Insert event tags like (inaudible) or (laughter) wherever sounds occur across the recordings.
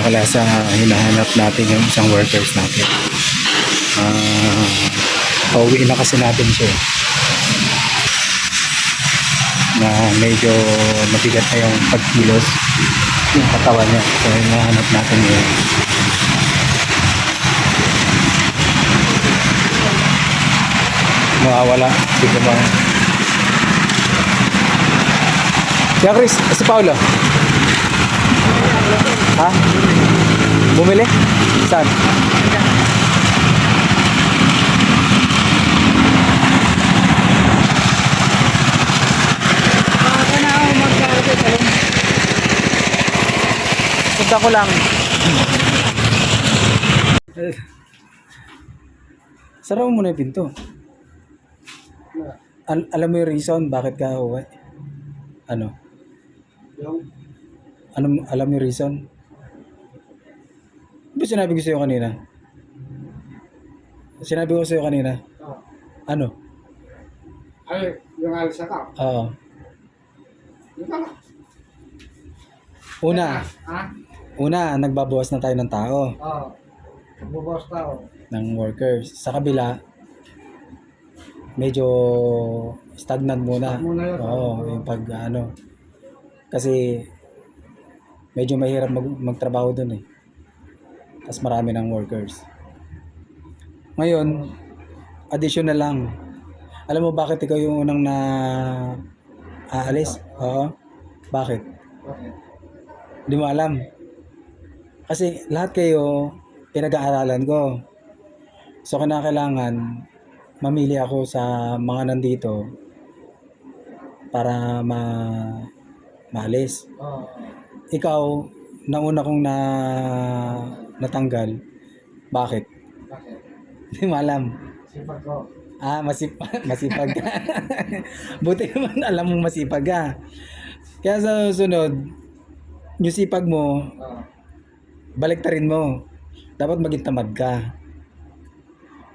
mga kalasa, hinahanap natin yung isang workers natin. Ah, pauwi na kasi natin siya. eh. Na medyo mabigat na yung pagkilos yung katawan niya. So, hinahanap natin yun. Mawawala. Bigla ba? Siya Chris, si Paolo. Ha? Bumili? Saan? Na. Punta ko lang. Sara mo muna yung pinto. Al- alam mo yung reason bakit ka uwi? Ano? Yung, Alam mo yung reason? Di ba sinabi ko sa'yo kanina? Sinabi ko sa'yo kanina? oh. Ano? Ay, yung alis ka. Oo. Yung pala. Una, Ha? una, nagbabawas na tayo ng tao, Oo. Bubukas tao. ng workers. Sa kabila, medyo stagnant muna. Stagnant muna yun. Oo, yung pag ano. Kasi medyo mahirap mag, magtrabaho dun eh. Tapos marami ng workers. Ngayon, additional lang. Alam mo bakit ikaw yung unang na aalis? Oo. Bakit? Hindi mo alam. Kasi lahat kayo pinag-aaralan ko. So kinakailangan mamili ako sa mga nandito para ma maalis. Ikaw, nauna kong na natanggal. Bakit? Bakit? Hindi mo alam. Sipag ko. Ah, masip (laughs) masipag ka. (laughs) Buti naman alam mo masipag ka. Kaya sa susunod, yung sipag mo, Oo. baliktarin mo. Dapat maging tamad ka.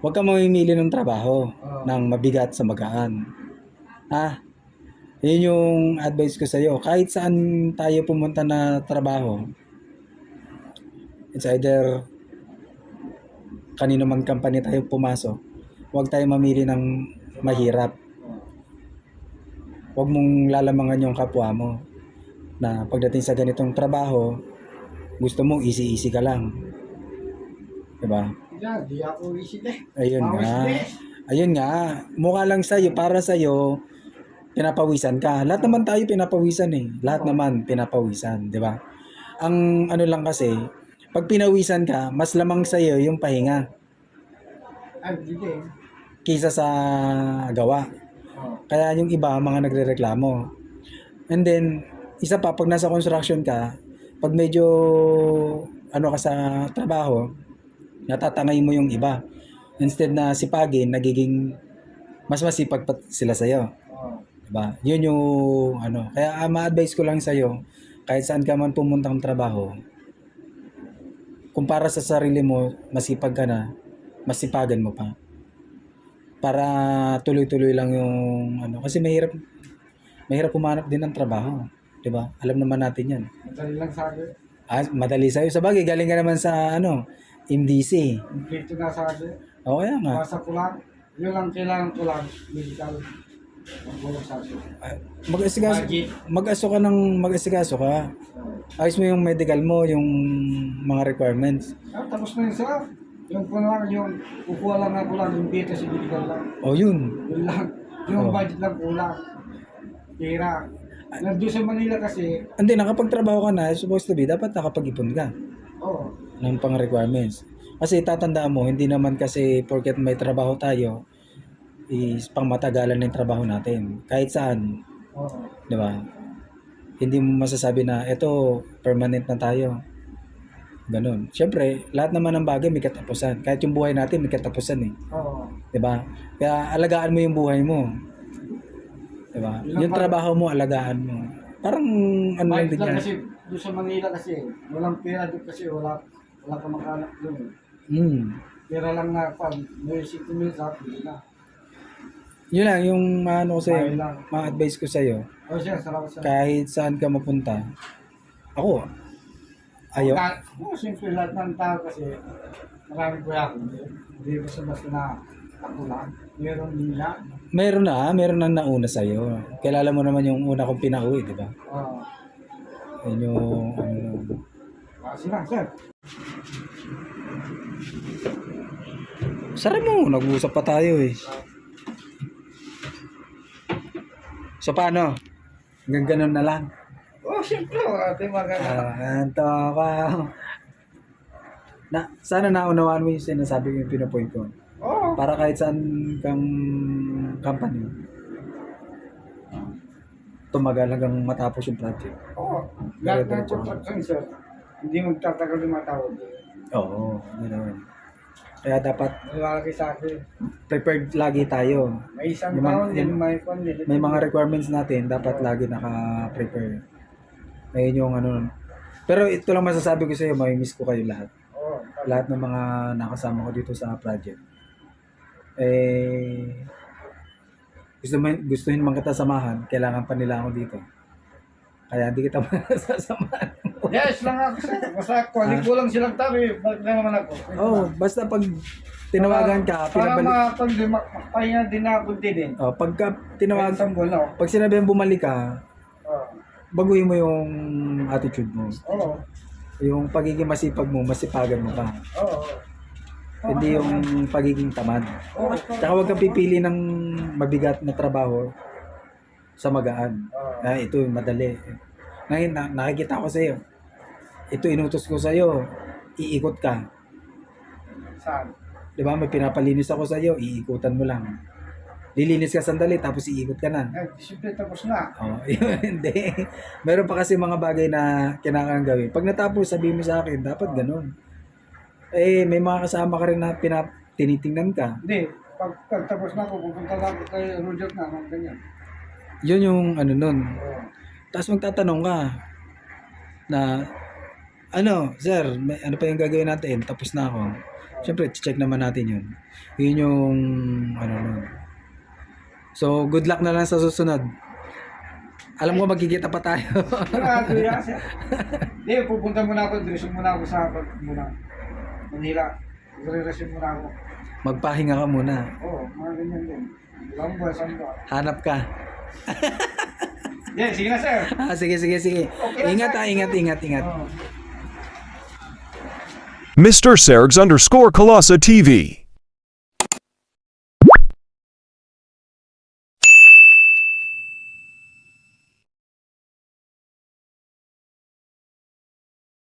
Huwag ka mamimili ng trabaho Oo. ng mabigat sa magaan. Ah, yun yung advice ko sa'yo. Kahit saan tayo pumunta na trabaho, it's either kanino man company tayo pumasok, huwag tayo mamili ng mahirap. Huwag mong lalamangan yung kapwa mo na pagdating sa ganitong trabaho, gusto mo easy-easy ka lang. Diba? Diyan, di ako isip eh. Ayun nga. eh. Ayun nga. Mukha lang sa'yo, para sa'yo, pinapawisan ka. Lahat naman tayo pinapawisan eh. Lahat naman pinapawisan, di ba? Ang ano lang kasi, pag pinawisan ka, mas lamang sa'yo yung pahinga kaysa sa gawa. Kaya yung iba, mga nagre-reklamo. And then, isa pa, pag nasa construction ka, pag medyo ano ka sa trabaho, natatangay mo yung iba. Instead na sipagin, nagiging mas masipag pa sila sa'yo. Oo. Diba? Yun yung ano. Kaya ah, ma-advise ko lang sa'yo, kahit saan ka man pumuntang trabaho, kung para sa sarili mo, masipag ka na, masipagan mo pa. Para tuloy-tuloy lang yung ano. Kasi mahirap, mahirap pumanap din ng trabaho. 'di ba? Alam naman natin yan. Madali lang sa akin. Ah, madali sa'yo. Sa bagay, galing ka naman sa ano, MDC. Dito na sa akin. O kaya nga. Basta ko lang. Yun lang kailangan ko lang. Medical. Ah, Budget. mag-aso ka ng mag-asikaso ka. Ayos mo yung medical mo, yung mga requirements. Ah, tapos na yun sir. Yung ko lang, yung kukuha lang ako lang, yung data sa medical lang. O yun. Yun lang. Yung Oh. budget lang kulang. Tira. Nandun sa Manila kasi, Hindi, nakapagtrabaho ka na, supposed to be, dapat nakapag-ipon ka oh, ng pang requirements. Kasi tatandaan mo, hindi naman kasi porket may trabaho tayo, is pang matagalan ng trabaho natin. Kahit saan, oh, di ba? Hindi mo masasabi na, eto, permanent na tayo. Ganun. Siyempre, lahat naman ng bagay may katapusan. Kahit yung buhay natin may katapusan eh. oh. 'di ba? Kaya alagaan mo yung buhay mo. 'Di ba? Yung trabaho mo, alagaan mo. Parang ano lang din yan. kasi, doon sa Manila kasi, walang pera doon kasi wala, wala ka makanak doon. Mm. Pera lang na, pag may 60 minutes, ah, na. Yun lang yung ano ko sa'yo, lang. ma-advise ko sa'yo. Oh, siya, salamat sa... Kahit saan ka mapunta. Ako, Ayaw? Na, oh, siyempre lahat ng tao kasi marami ko ako. Hindi, hindi basta basta na ako lang. Meron din na. Meron na, meron na nauna sa'yo. Kilala mo naman yung una kong pinauwi, di ba? Oh, Yun yung, ano, kasi lang, sir. Sarap mo, nag-uusap pa tayo eh. So paano? Hanggang ganun na lang. Oh, siyempre, wala tayong magagawa. Ah, anto ka. Na, sana naunawaan mo yung sinasabi ko yung pinapoint ko. Oo. Para kahit saan kang company, tumagal hanggang matapos yung project. Oo. Lahat ng construction, sir. Hindi magtatagal yung tao. Oo, ganoon. Kaya dapat Nilalagay sa akin. prepared lagi tayo. May isang Yung taon din, may kwan din. May mga requirements natin, dapat lagi naka-prepare. Ayun yung ano. Pero ito lang masasabi ko sa iyo, may miss ko kayo lahat. Oo. Lahat ng mga nakasama ko dito sa project. Eh, gusto man, gustuhin man kita samahan, kailangan pa nila ako dito. Kaya hindi kita (laughs) masasamahan. Yes lang ako, sir. Basta ako, hindi ko lang silang tabi. Bakit na naman ako? oh, basta pag tinawagan ka, Para pinabalik. makapag makapahinga din ako din. Oh, pagka Kahit tinawagan, buwan ako. pag sinabihan bumalik ka, Oo. baguhin mo yung attitude mo. Oo. Yung pagiging masipag mo, masipagan mo pa. Oo. Hindi yung pagiging tamad. Oo. Tsaka huwag kang pipili ng mabigat na trabaho sa magaan. Oo. Ah, ito yung madali. Ngayon, na, nakikita ko sa iyo. Ito inutos ko sa iyo. Iikot ka. Saan? 'Di ba? May pinapalinis ako sa iyo, iikutan mo lang. Lilinis ka sandali tapos iikot ka na. Eh, siyempre tapos na. Oh, (laughs) yun, hindi. Meron pa kasi mga bagay na kailangan gawin. Pag natapos, sabihin mo sa akin, dapat ganun. Eh, may mga kasama ka rin na pinap tinitingnan ka. Hindi. Pag, pag tapos na ako, pupunta lang ako kay Roger na, mga ganyan. Yun yung ano nun. Oo. Tapos magtatanong ka na, ano, sir, may, ano pa yung gagawin natin? Tapos na ako. Siyempre, check naman natin yun. Yun yung, ano nun. So, good luck na lang sa susunod. Alam ko magkikita pa tayo. Sigurado yan, sir. Hindi, pupunta muna ako, dressing muna ako sa pag muna. Manila. Re-resume muna ako. Magpahinga ka muna. Oo, mga ganyan din. Ilang buwan, isang buwan. Hanap ka. Yeah, sige na, sir. Ah, sige, sige, sige. Okay, Ingat sir. ah, ingat, ingat, ingat. Oo. Mr. Sergs underscore Colossa TV.